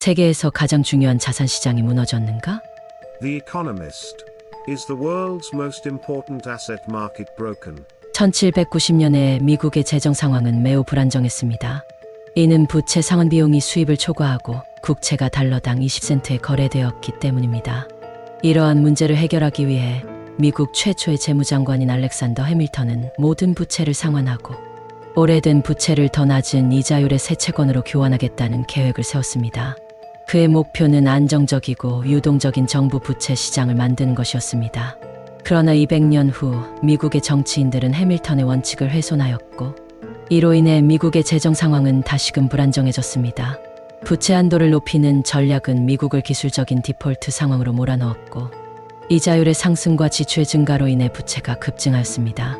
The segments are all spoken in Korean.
세계에서 가장 중요한 자산 시장이 무너졌는가? The Economist. Is the world's most important asset market broken? 1790년에 미국의 재정 상황은 매우 불안정했습니다. 이는 부채 상환 비용이 수입을 초과하고 국채가 달러당 20센트에 거래되었기 때문입니다. 이러한 문제를 해결하기 위해 미국 최초의 재무장관인 알렉산더 해밀턴은 모든 부채를 상환하고 오래된 부채를 더 낮은 이자율의 새 채권으로 교환하겠다는 계획을 세웠습니다. 그의 목표는 안정적이고 유동적인 정부 부채 시장을 만드는 것이었습니다. 그러나 200년 후 미국의 정치인들은 해밀턴의 원칙을 훼손하였고 이로 인해 미국의 재정 상황은 다시금 불안정해졌습니다. 부채 한도를 높이는 전략은 미국을 기술적인 디폴트 상황으로 몰아넣었고 이자율의 상승과 지출의 증가로 인해 부채가 급증하였습니다.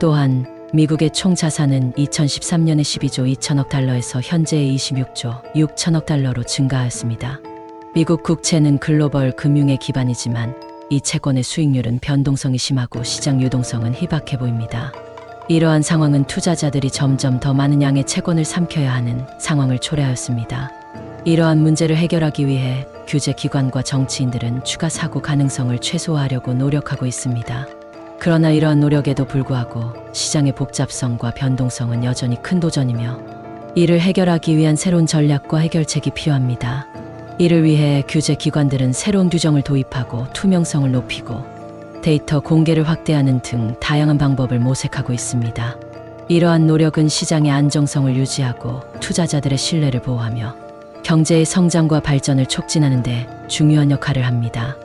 또한 미국의 총 자산은 2013년에 12조 2천억 달러에서 현재의 26조 6천억 달러로 증가하였습니다. 미국 국채는 글로벌 금융의 기반이지만 이 채권의 수익률은 변동성이 심하고 시장 유동성은 희박해 보입니다. 이러한 상황은 투자자들이 점점 더 많은 양의 채권을 삼켜야 하는 상황을 초래하였습니다. 이러한 문제를 해결하기 위해 규제 기관과 정치인들은 추가 사고 가능성을 최소화하려고 노력하고 있습니다. 그러나 이러한 노력에도 불구하고 시장의 복잡성과 변동성은 여전히 큰 도전이며 이를 해결하기 위한 새로운 전략과 해결책이 필요합니다. 이를 위해 규제 기관들은 새로운 규정을 도입하고 투명성을 높이고 데이터 공개를 확대하는 등 다양한 방법을 모색하고 있습니다. 이러한 노력은 시장의 안정성을 유지하고 투자자들의 신뢰를 보호하며 경제의 성장과 발전을 촉진하는 데 중요한 역할을 합니다.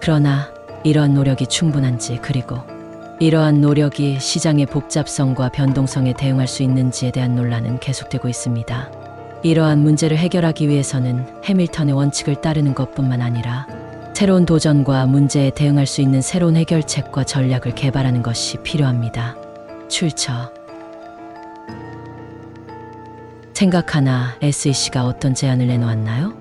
그러나 이러한 노력이 충분한지 그리고 이러한 노력이 시장의 복잡성과 변동성에 대응할 수 있는지에 대한 논란은 계속되고 있습니다. 이러한 문제를 해결하기 위해서는 해밀턴의 원칙을 따르는 것뿐만 아니라 새로운 도전과 문제에 대응할 수 있는 새로운 해결책과 전략을 개발하는 것이 필요합니다. 출처 생각하나 SEC가 어떤 제안을 내놓았나요?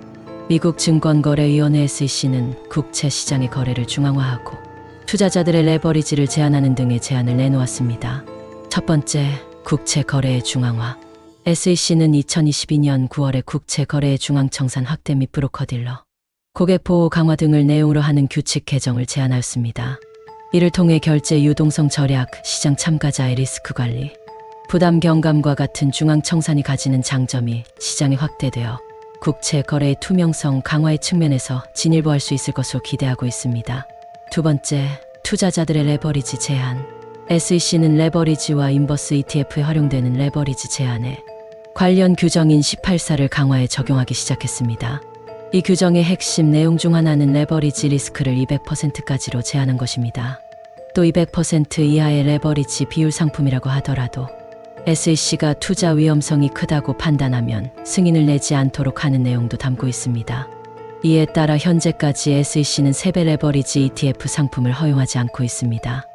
미국 증권거래위원회 SEC는 국채 시장의 거래를 중앙화하고 투자자들의 레버리지를 제한하는 등의 제안을 내놓았습니다. 첫 번째, 국채 거래의 중앙화. SEC는 2022년 9월에 국채 거래의 중앙청산 확대 및 브로커딜러, 고객 보호 강화 등을 내용으로 하는 규칙 개정을 제안하였습니다. 이를 통해 결제 유동성 절약, 시장 참가자의 리스크 관리, 부담 경감과 같은 중앙 청산이 가지는 장점이 시장에 확대되어 국채 거래의 투명성 강화의 측면에서 진일보할 수 있을 것으로 기대하고 있습니다. 두 번째, 투자자들의 레버리지 제한. SEC는 레버리지와 인버스 ETF에 활용되는 레버리지 제한에 관련 규정인 18사를 강화해 적용하기 시작했습니다. 이 규정의 핵심 내용 중 하나는 레버리지 리스크를 200%까지로 제한한 것입니다. 또 200% 이하의 레버리지 비율 상품이라고 하더라도 SEC가 투자 위험성이 크다고 판단하면 승인을 내지 않도록 하는 내용도 담고 있습니다. 이에 따라 현재까지 SEC는 세배 레버리지 ETF 상품을 허용하지 않고 있습니다.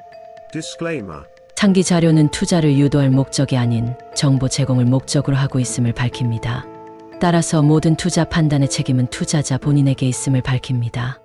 Disclaimer. 상기 자료는 투자를 유도할 목적이 아닌 정보 제공을 목적으로 하고 있음을 밝힙니다. 따라서 모든 투자 판단의 책임은 투자자 본인에게 있음을 밝힙니다.